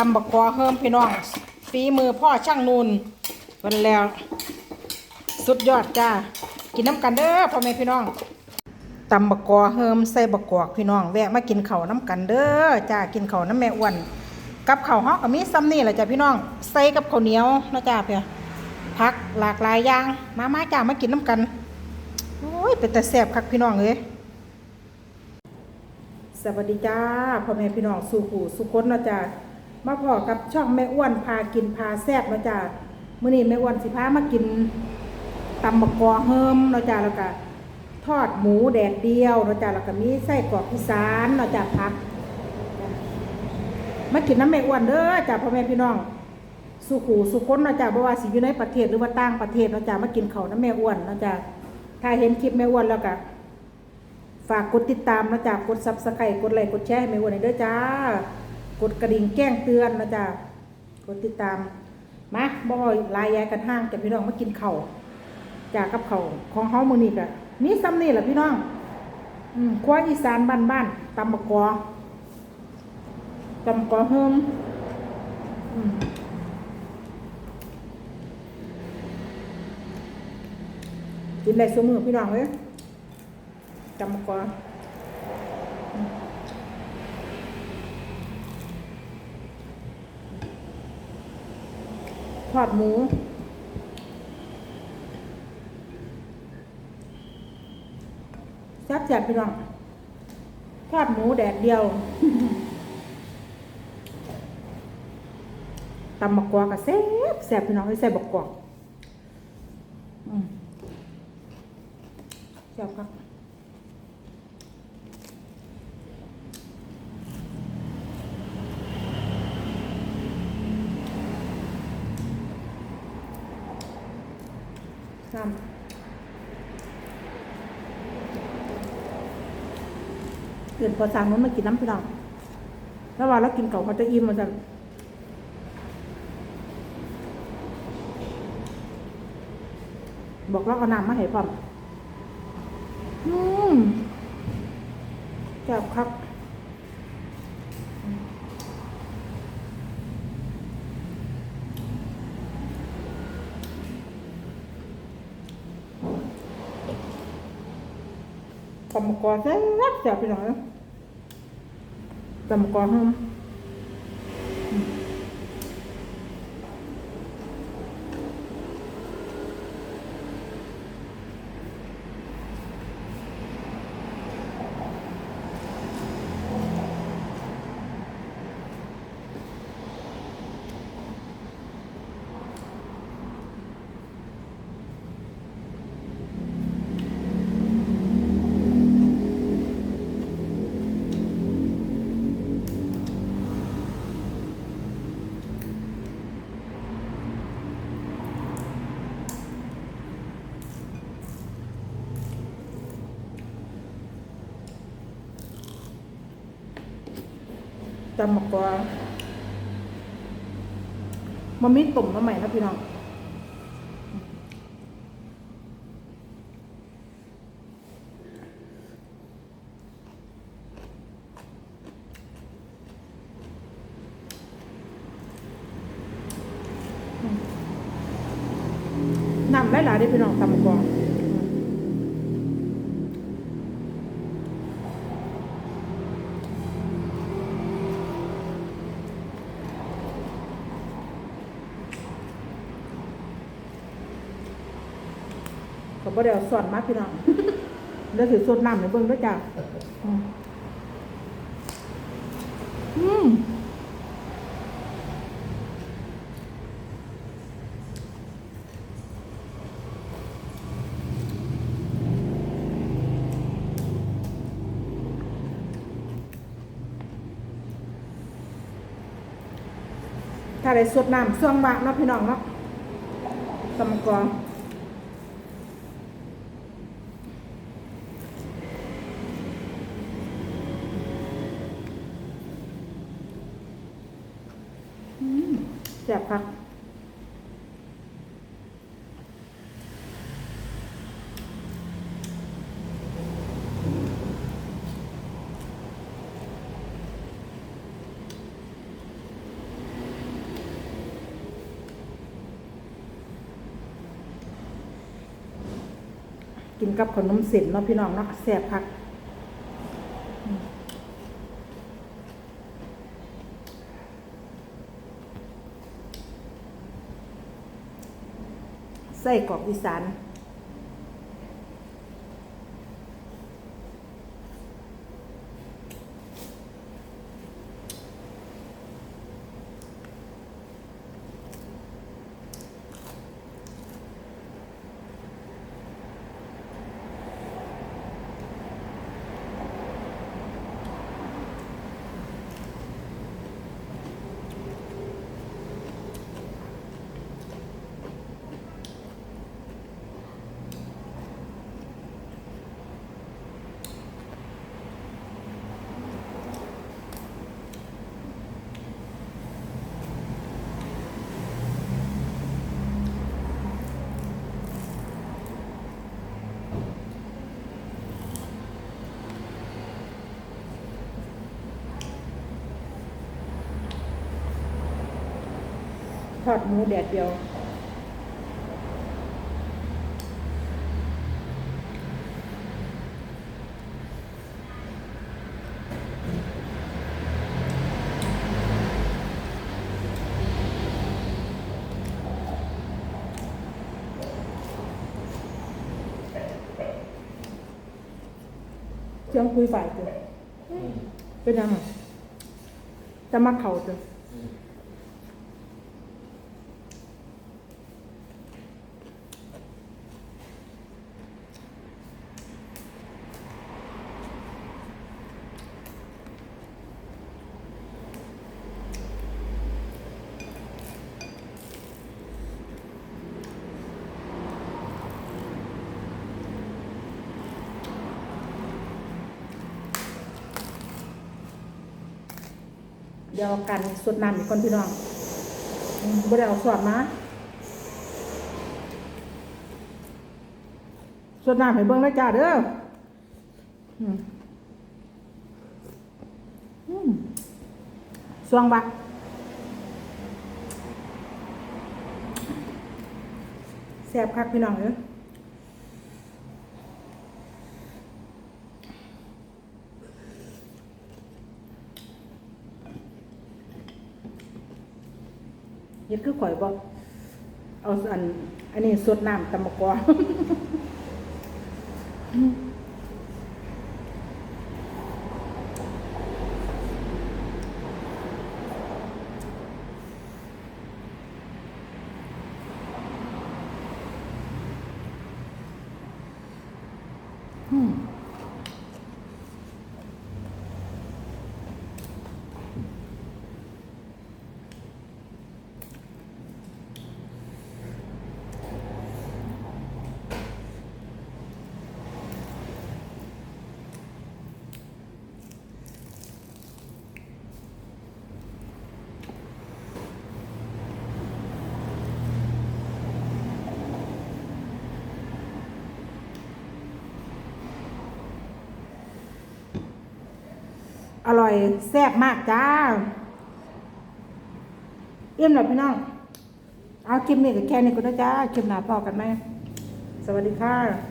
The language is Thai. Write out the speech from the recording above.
ตำบักกอเฮิมพี่น้องฝีมือพ่อช่างนูนวันแล้ว สุดยอดจ้า กินน้ำกันเด้อพ่อแม่พี่น้องตำบักกอเฮิมใส่บักกอกพี่น้องแวะมากินข้าวน้ำกันเด้อจ้ากินข้าวน้ำแม่อ้วนกับข้าวฮอกก็มีซ้ำนี่แหละจ้าพี่น้องใส่กับข้าวเหนียวนะจ้าเพียผักหลากหลายอย่างมามาจ้ามากินน้ำกันโอ้ยเป็นแต่แซ่บคักพี่น้องเอ้ยสวัสดีจ้าพ่อแม่พี่น้องสู่หูสุคนนะจ้า มาพอกับช่องแม่อ้วนพากินพาแซ่บนะจ้ามื้อนี้แม่อ้วนสิพามากินตำบักกอเฮิมนะจ้าแล้วก็ทอดหมูแดดเดียวนะจ้าแล้วก็มีไส้กรอกอีสานนะจ้าผักมากินน้ำแม่อ้วนเด้อจ้าพ่อแม่พี่น้องสุขูสุคนเนาะจ้ะบ่ว่าสิอยู่ในประเทศหรือว่าต่างประเทศเนาะจ้ะมากินเขาน้ำแม่อ้วนเนาะจ้ะถ้าเห็นคลิปแม่อ้วนแล้วก็ฝากกดติดตามเนาะจ้ะกด Subscribe กดไลค์กดแชร์ให้แม่อ้วนเด้อจ้า กดกระดิ่งแจ้งเตือนเนาะจ้ะกดติดตามมาบ่ลายยายกันห้างจ้ะพี่น้องมากินเข้าจากับเข้าของเฮามือนี้ก็มีซ้ำนี่แหละพี่น้องอืมครัวอีสานบ้านๆตำบักอตำบักอเฮิมอืมกินได้สมือพี่น้องเลยจำกอ นทอดหมู แซ่บแซ่บพี่น้องทอดหมูแดดเดียวตำมะกอกกับแซ่บแซ่บพี่น้องให้ใส่บกกอกอืมแซ่บครับ ซ้ำเกินพอสั่งมันมากินน้ำพี่น้องแล้วว่าเรากินเก่าเขาจะอิ่มมาสั่งบอกเราเอาน้ำมาให้พร้อมอืมแซ่บครับ ตำมะกอแซ่บแซ่บไปหน่อยตำมะกอหอม ตำมะกอมันมีตุ่มมาใหม่นะพี่น้องน้ำหลายๆได้พี่น้องตำมะก ก็บ่ได้เอาส่วนมาพี่น้องแล้วถือส่วนน้ำในเบิ่งด้วยจ้ะอืมถ้าได้สดน้ำส่วงบะเนาะพี่น้องเนาะตำมกอ แซ่บครับกินกับขนมเส้นเนาะพี่น้องเนาะแสบคัก ไส้กรอกอีสาน อดหมูแดดเดียว เจียงคุยฝ่ายเจอเป็นยังไงจะมาเข่าเจอ เดียวกันสดน้ำอีกคนพี่น้องบ่ได้เอาสอดมาสวดน้ำให้เบิ่งนะจ้าเด้ออืมอืมสวงบักแซ่บคักพี่น้องเด้อ ดคือข่อยบ่เอาอัน อันนี้สดน้ำตำมะกออืม อร่อยแซ่บมากจ้า เอี่ยมหน่อยพี่น้อง เอาคลิปนี้กับแค่นี้ก็ได้จ้าคลิปหน้าพอกันไหม สวัสดีค่ะ